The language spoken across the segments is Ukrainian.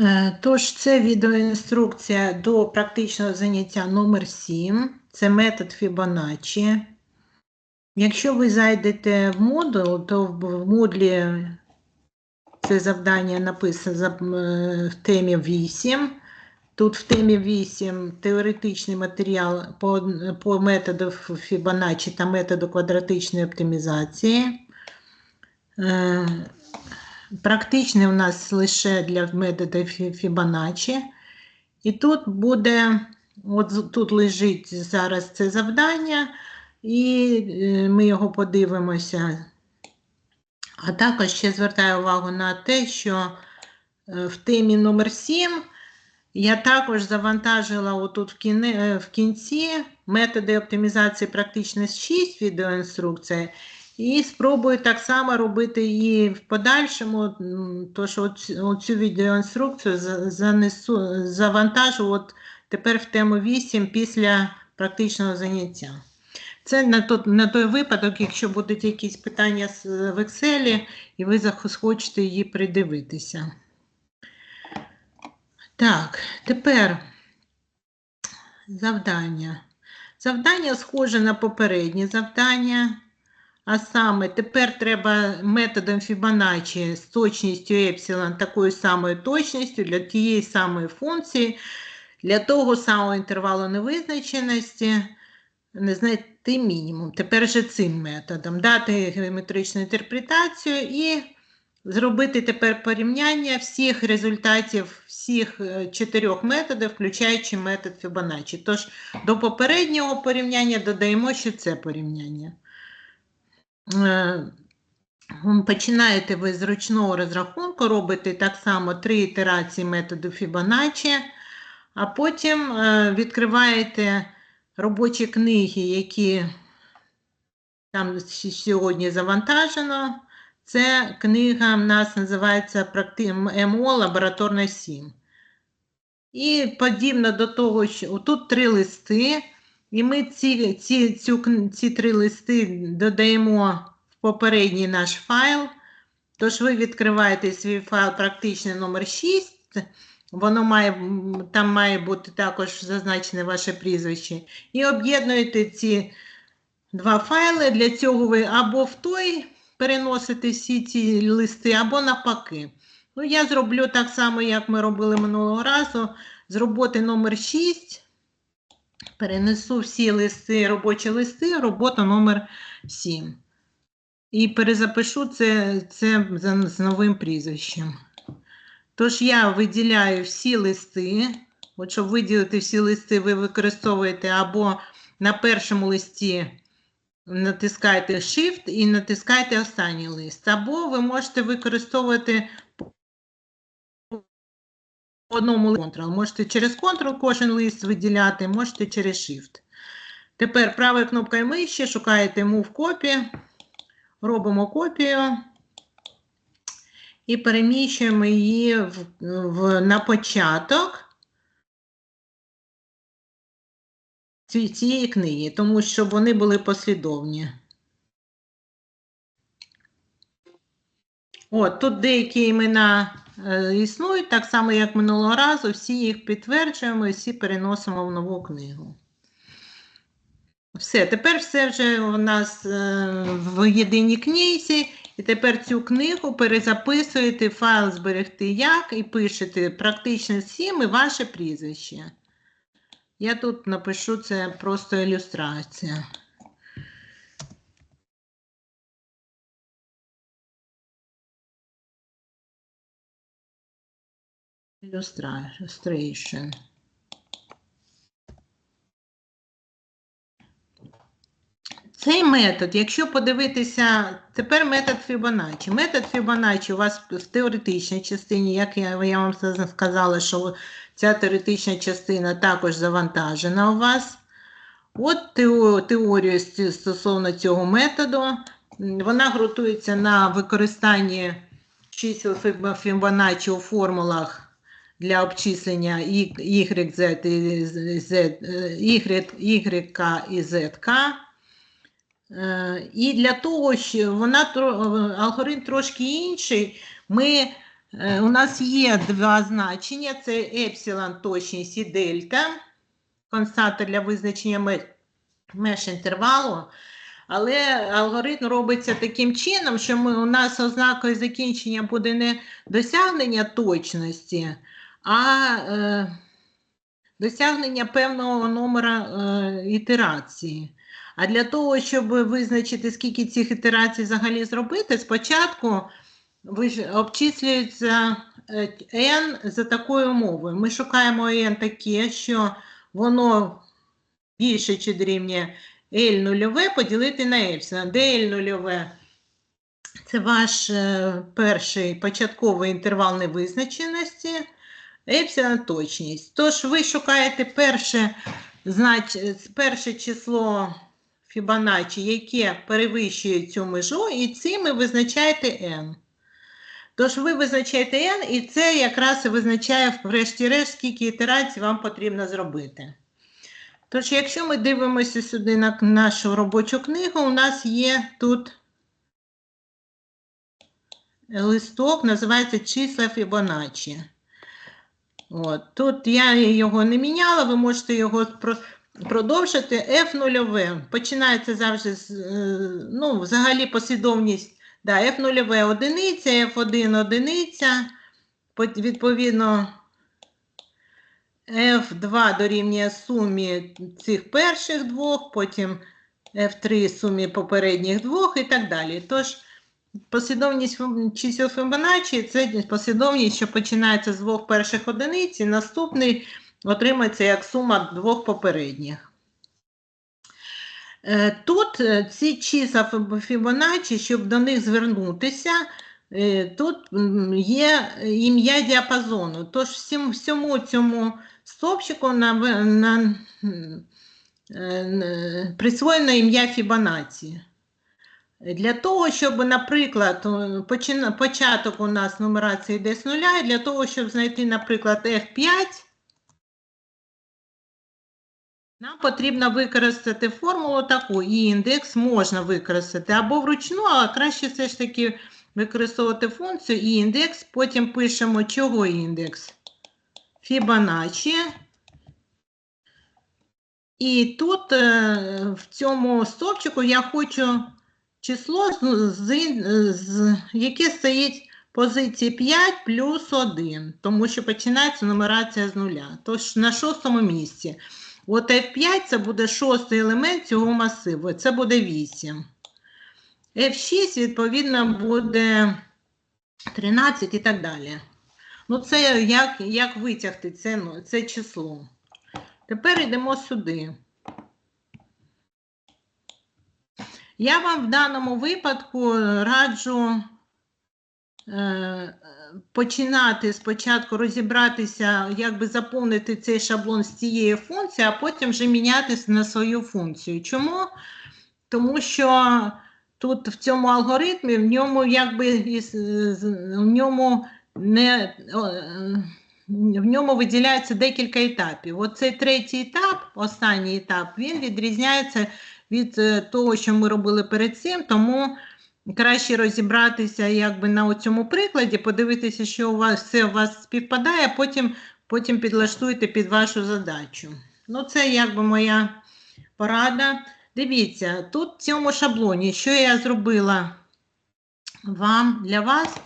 Е, Тож, це відеоінструкція до практичного заняття номер 7. Це метод Fibonacci. Якщо ви зайдете в модул, то в модлі це завдання написано е, в темі 8. Тут в темі 8 теоретичний матеріал по, по методу Fibonacci та методу квадратичної оптимізації. Практичний у нас лише для методу Фі- Fibonacci. І тут буде, от тут лежить зараз це завдання, і е, ми його подивимося. А також ще звертаю увагу на те, що е, в темі номер 7 я також завантажила отут в, кінці методи оптимізації практично 6 відеоінструкцій. І спробую так само робити її в подальшому, тож оцю, відеоінструкцію занесу, завантажу от тепер в тему 8 після практичного заняття. Це на, тот, на той випадок, якщо будуть якісь питання в Excel, і ви захочете її придивитися. Так, тепер завдання. Завдання схоже на попереднє завдання. А саме тепер треба методом Fibonacci з точністю епсилон такою самою точністю для тієї самої функції, для того самого інтервалу невизначеності не знайти мінімум. Тепер же цим методом дати геометричну інтерпретацію і зробити тепер порівняння всіх результатів всіх е, чотирьох методів, включаючи метод Fibonacci. Тож до попереднього порівняння додаємо ще це порівняння. Е, Починаєте ви з ручного розрахунку, робите так само три ітерації методу Fibonacci, а потім е, відкриваєте робочі книги, які там сьогодні завантажено. Це книга в нас називається «Практи- МО Лабораторна 7. І подібно до того, що тут три листи, і ми ці, ці, цю, ці три листи додаємо в попередній наш файл. Тож ви відкриваєте свій файл практичний номер 6. Воно має, там має бути також зазначене ваше прізвище. І об'єднуєте ці два файли. Для цього ви або в той переносите всі ці листи, або навпаки. Ну, я зроблю так само, як ми робили минулого разу. З роботи номер 6 перенесу всі листи, робочі листи, в роботу номер 7. І перезапишу це, це з новим прізвищем. Тож я виділяю всі листи. От щоб виділити всі листи, ви використовуєте або на першому листі натискаєте Shift і натискаєте останній лист. Або ви можете використовувати одному Ctrl. Можете через Ctrl кожен лист виділяти, можете через Shift. Тепер правою кнопкою миші шукаєте Move Copy, робимо копію і переміщуємо її в, в, на початок ці- цієї книги, тому що вони були послідовні. От, тут деякі імена існують, так само, як минулого разу, всі їх підтверджуємо і всі переносимо в нову книгу. Все, тепер все вже у нас е, в єдиній книзі, і тепер цю книгу перезаписуєте, файл зберегти як, і пишете практично 7 і ваше прізвище. Я тут напишу це просто ілюстрація. Illustration. Цей метод, якщо подивитися, тепер метод Fibonacci. Метод Fibonacci у вас в теоретичній частині, як я, я вам сказала, що ця теоретична частина також завантажена у вас. От тео- теорія стосовно цього методу. Вона ґрунтується на використанні чисел Фібо- Fibonacci у формулах для обчислення Y, Z, і Z, е, Y, і ZK. І для того, що вона алгоритм трошки інший, ми Е, У нас є два значення: це епсилон точність і дельта, константа для визначення меж інтервалу. Але алгоритм робиться таким чином, що ми, у нас ознакою закінчення буде не досягнення точності, а е, досягнення певного номера е, ітерації. А для того, щоб визначити, скільки цих ітерацій взагалі зробити, спочатку ви ж- обчислюється е, n за такою умовою. Ми шукаємо n таке, що воно більше чи дорівнює L нульове поділити на епсилон. Де L нульове? Це ваш е, перший початковий інтервал невизначеності, епсилон точність. Тож ви шукаєте перше, знач, перше число Фібоначчі, яке перевищує цю межу, і цим ви визначаєте n. Тож ви визначаєте n, і це якраз і визначає, врешті-решт, скільки ітерацій вам потрібно зробити. Тож, якщо ми дивимося сюди на нашу робочу книгу, у нас є тут листок, називається числа Фібоначчі. От. Тут я його не міняла, ви можете його продовжити. F нульове. Починається завжди з, е, ну, взагалі послідовність. Да, F нульове одиниця, F1 одиниця. Відповідно, F2 дорівнює сумі цих перших двох, потім F3 сумі попередніх двох і так далі. Тож, послідовність чисел Фібоначчі – це послідовність, що починається з двох перших одиниць, і наступний отримається як сума двох попередніх. Е, Тут е, ці числа Фіб- Фібоначчі, щоб до них звернутися, е, тут є ім'я діапазону. Тож всьому цьому стовпчику на, на, м, е, н- присвоєно ім'я Фібоначчі. Для того, щоб, наприклад, е, початок у нас нумерації йде з нуля, і для того, щоб знайти, наприклад, F5, нам потрібно використати формулу таку, і індекс можна використати або вручну, а краще все ж таки використовувати функцію і індекс, потім пишемо, чого індекс. Фібоначчі. І тут е, в цьому стовпчику я хочу число, з, яке стоїть позиції 5 плюс 1, тому що починається нумерація з нуля. Тож на шостому місці. От F5 це буде шостий елемент цього масиву, це буде 8. F6, відповідно, буде 13 і так далі. Ну, це як, як витягти це, ну, це число. Тепер йдемо сюди. Я вам в даному випадку раджу е, починати спочатку розібратися, як би заповнити цей шаблон з цієї функції, а потім вже мінятися на свою функцію. Чому? Тому що тут в цьому алгоритмі в ньому якби в ньому не е, в ньому виділяється декілька етапів. Оцей третій етап, останній етап, він відрізняється від е, того, що ми робили перед цим, тому краще розібратися якби на цьому прикладі, подивитися, що у вас все у вас співпадає, потім, потім підлаштуйте під вашу задачу. Ну, це якби моя порада. Дивіться, тут в цьому шаблоні, що я зробила вам для вас,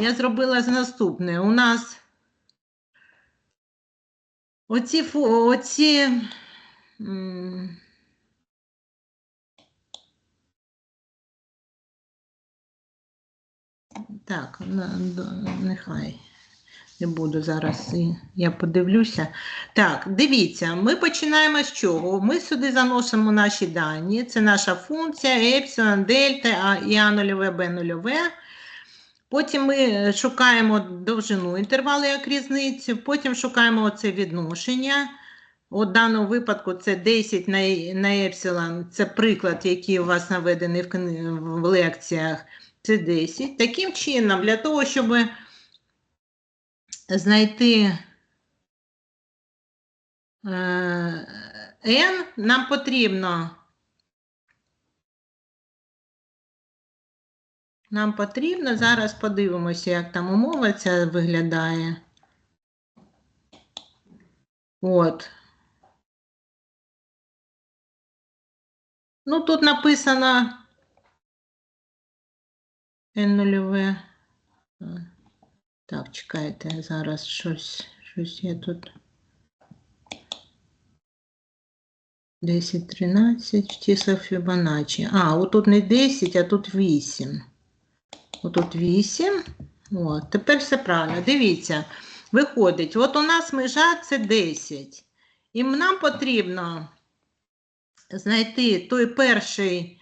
я зробила з наступне. У нас оці, оці Так, нехай. Не буду зараз, я подивлюся. Так, дивіться, ми починаємо з чого? Ми сюди заносимо наші дані. Це наша функція, епсилон, дельта, і А нульове, Б нульове. Потім ми шукаємо довжину інтервалу як різницю, потім шукаємо оце відношення. У даному випадку це 10 на, е- на епсилон, це приклад, який у вас наведений в лекціях, це 10. Таким чином, для того, щоб знайти е, n, нам потрібно нам потрібно. Зараз подивимося, як там умова ця виглядає. От. Ну, тут написано N0. Так, чекайте, зараз щось, щось я тут. 10, 13 в числах Фібоначчі. А, отут не 10, а тут 8. Отут 8. От, тепер все правильно. Дивіться, виходить, от у нас межа це 10. І нам потрібно знайти той перший, е,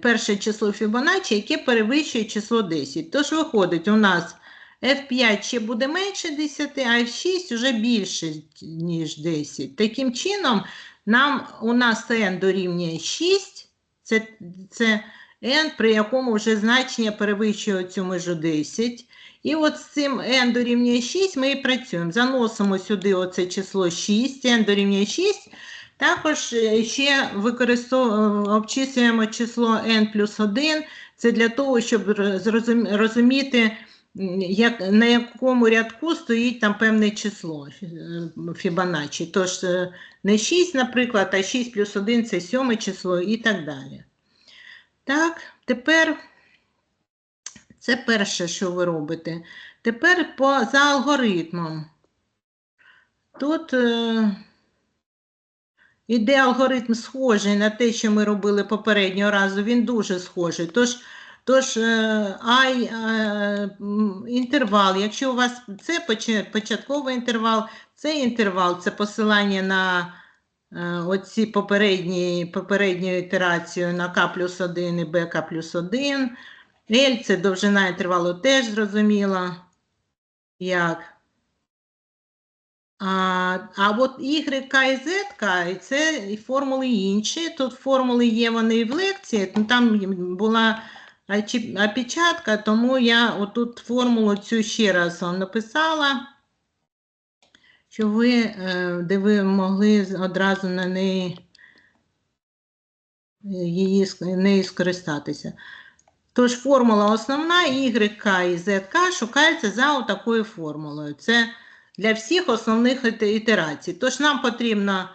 перше число Фібоначчі, яке перевищує число 10. Тож виходить, у нас F5 ще буде менше 10, а F6 вже більше, ніж 10. Таким чином, нам у нас n дорівнює 6, це, це n, при якому вже значення перевищує цю межу 10. І от з цим n дорівнює 6 ми і працюємо. Заносимо сюди оце число 6, n дорівнює 6. Також е, ще використовуємо, обчислюємо число n плюс 1. Це для того, щоб розуміти, як, на якому рядку стоїть там певне число е, Фібоначчі. Тож е, не 6, наприклад, а 6 плюс 1 це сьоме число і так далі. Так, тепер це перше, що ви робите. Тепер по, за алгоритмом. Тут е, іде алгоритм схожий на те, що ми робили попереднього разу. Він дуже схожий. Тож, тож е, I, е, інтервал, якщо у вас це початковий інтервал, це інтервал, це посилання на е, оці попередні, попередню ітерацію на k плюс 1 і bk плюс 1. L – це довжина інтервалу теж зрозуміло. Як. А, а от Y, K і Z, це і формули інші. Тут формули є вони в лекції, ну, там була опечатка, тому я отут формулу цю ще раз вам написала, щоб ви, е, де ви могли одразу на неї, її, нею скористатися. Тож формула основна, Y, K і ZK шукається за отакою формулою. Це для всіх основних ітерацій. Тож нам потрібно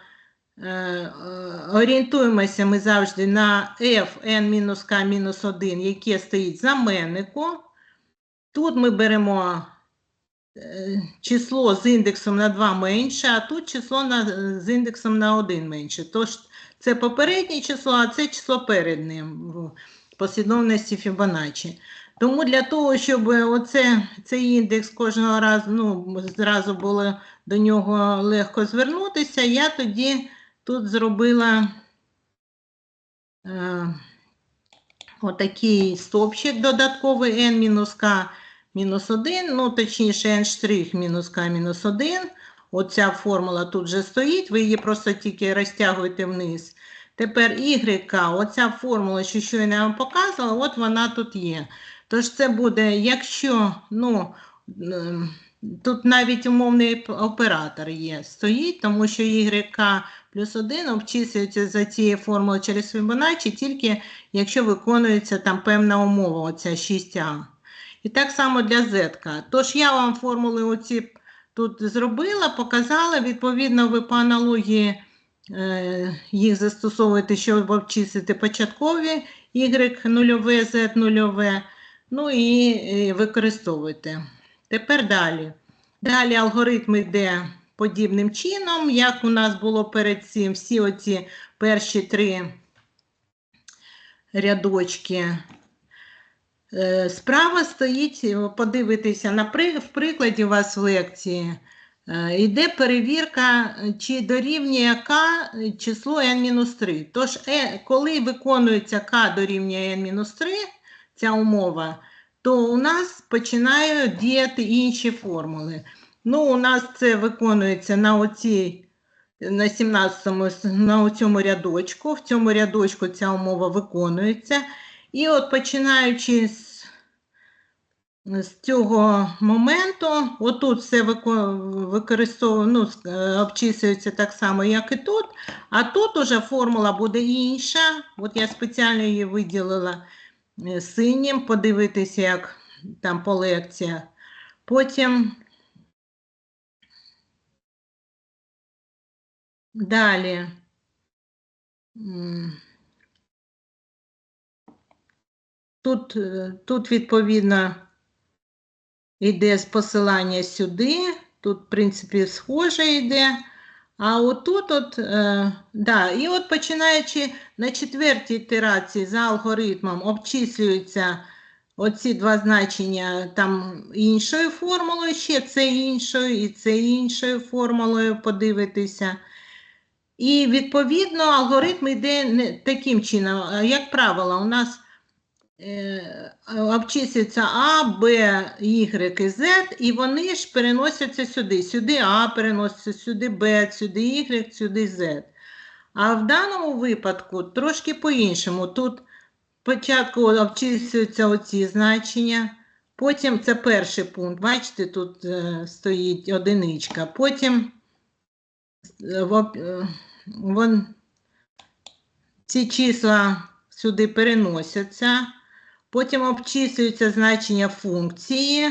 е, е, орієнтуємося ми завжди на f n-k-1, яке стоїть знаменнику. Тут ми беремо е, число з індексом на 2 менше, а тут число на, з індексом на 1 менше. Тож це попереднє число, а це число перед ним в послідовності Фібоначчі. Тому для того, щоб оце, цей індекс кожного разу, ну, зразу було до нього легко звернутися, я тоді тут зробила е, отакий стовпчик додатковий n-k мінус 1, ну, точніше, n' мінус k мінус 1. Оця формула тут вже стоїть, ви її просто тільки розтягуєте вниз. Тепер y, оця формула, що щойно я вам показувала, от вона тут є. Тож це буде, якщо, ну, ем, тут навіть умовний оператор є, стоїть, тому що y плюс 1 обчислюється за цією формулою через Fibonacci, тільки якщо виконується там певна умова, оця 6а. І так само для z. Тож я вам формули оці тут зробила, показала, відповідно, ви по аналогії е, їх застосовуєте, щоб обчислити початкові y нульове, z нульове. Ну і е, використовуйте. Тепер далі. Далі алгоритм йде подібним чином, як у нас було перед цим всі оці перші три рядочки. Е, Справа стоїть, подивитися, на в прикладі у вас в лекції йде перевірка, е, чи дорівнює k число n-3. Тож, коли виконується k дорівнює n-3, ця умова, то у нас починають діяти інші формули. Ну, у нас це виконується на оцій, на 17-му, на цьому рядочку. В цьому рядочку ця умова виконується. І от починаючи з, з цього моменту, отут все використовує, ну, е, обчислюється так само, як і тут. А тут уже формула буде інша. От я спеціально її виділила. Е, синім, подивитися, як там по лекціях. Потім далі. Тут, е, тут відповідно, йде з посилання сюди, тут, в принципі, схоже йде. А отут, от, е, да, і от починаючи на четвертій ітерації за алгоритмом обчислюються оці два значення там іншою формулою, ще це іншою і це іншою формулою подивитися. І відповідно алгоритм йде не таким чином. Як правило, у нас е, обчислюється А, Б, Y і Z, і вони ж переносяться сюди. Сюди А переноситься, сюди Б, сюди Y, сюди Z. А в даному випадку трошки по-іншому. Тут спочатку обчислюються оці значення, потім це перший пункт. Бачите, тут е, стоїть одиничка. Потім е, вон, ці числа сюди переносяться, потім обчислюється значення функції,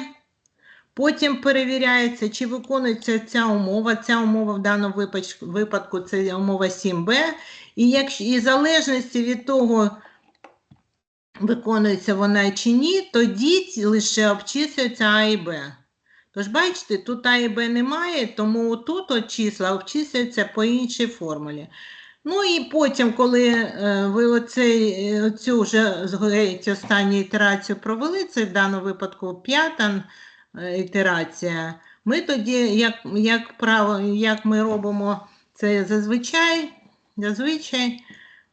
потім перевіряється, чи виконується ця умова. Ця умова в даному випадку це умова 7b. І, якщо, і в залежності від того, виконується вона чи ні, тоді лише обчислюється А і Б. Тож, бачите, тут А і Б немає, тому тут от числа обчислюються по іншій формулі. Ну і потім, коли е, ви оцей, е, оцю вже згадайте, останню ітерацію провели, це в даному випадку п'ята е, ітерація, ми тоді, як, як, право, як ми робимо це зазвичай, зазвичай,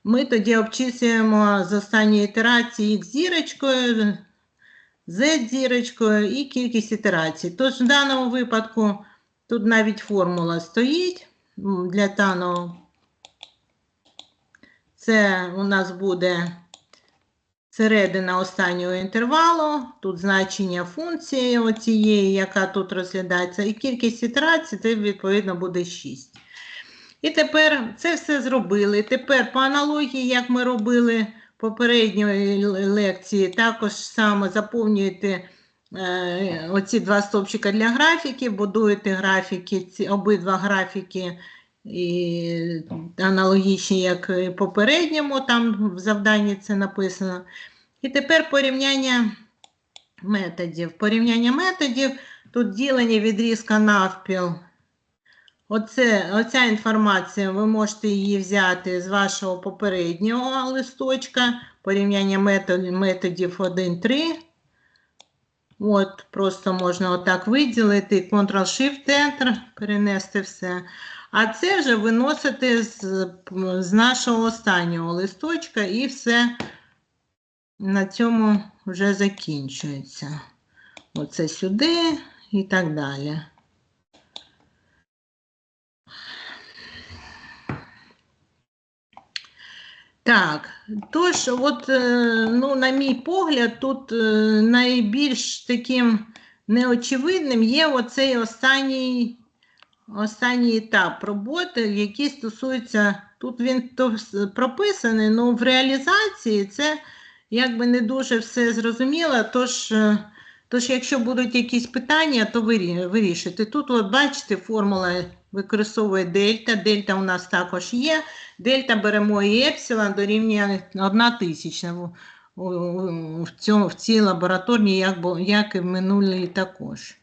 ми тоді обчислюємо з останньої ітерації X зірочкою, Z зірочкою і кількість ітерацій. Тож в даному випадку тут навіть формула стоїть для даного. Це у нас буде середина останнього інтервалу, тут значення функції оцієї, яка тут розглядається, і кількість ітерацій, це відповідно буде 6. І тепер це все зробили. Тепер по аналогії, як ми робили попередньої лекції, також саме заповнюєте е, оці два стовпчика для графіків, будуєте графіки, ці обидва графіки і аналогічні, як попередньому, там в завданні це написано. І тепер порівняння методів. Порівняння методів, тут ділення відрізка навпіл. Оце, оця інформація, ви можете її взяти з вашого попереднього листочка, порівняння метод, методів 1-3. От, просто можна отак виділити, Ctrl-Shift-Enter, перенести все. А це вже виносити з, з нашого останнього листочка і все на цьому вже закінчується. Оце сюди і так далі. Так, тож, от, е, ну, на мій погляд, тут е, найбільш таким неочевидним є оцей останній, останній етап роботи, який стосується, тут він прописаний, але в реалізації це якби не дуже все зрозуміло, тож, е, тож якщо будуть якісь питання, то вирі- вирішити. Тут, от бачите, формула використовує дельта, дельта у нас також є. Дельта беремо і епсилон дорівнює 1 тисячна в, цій лабораторній, як, як і в минулій також.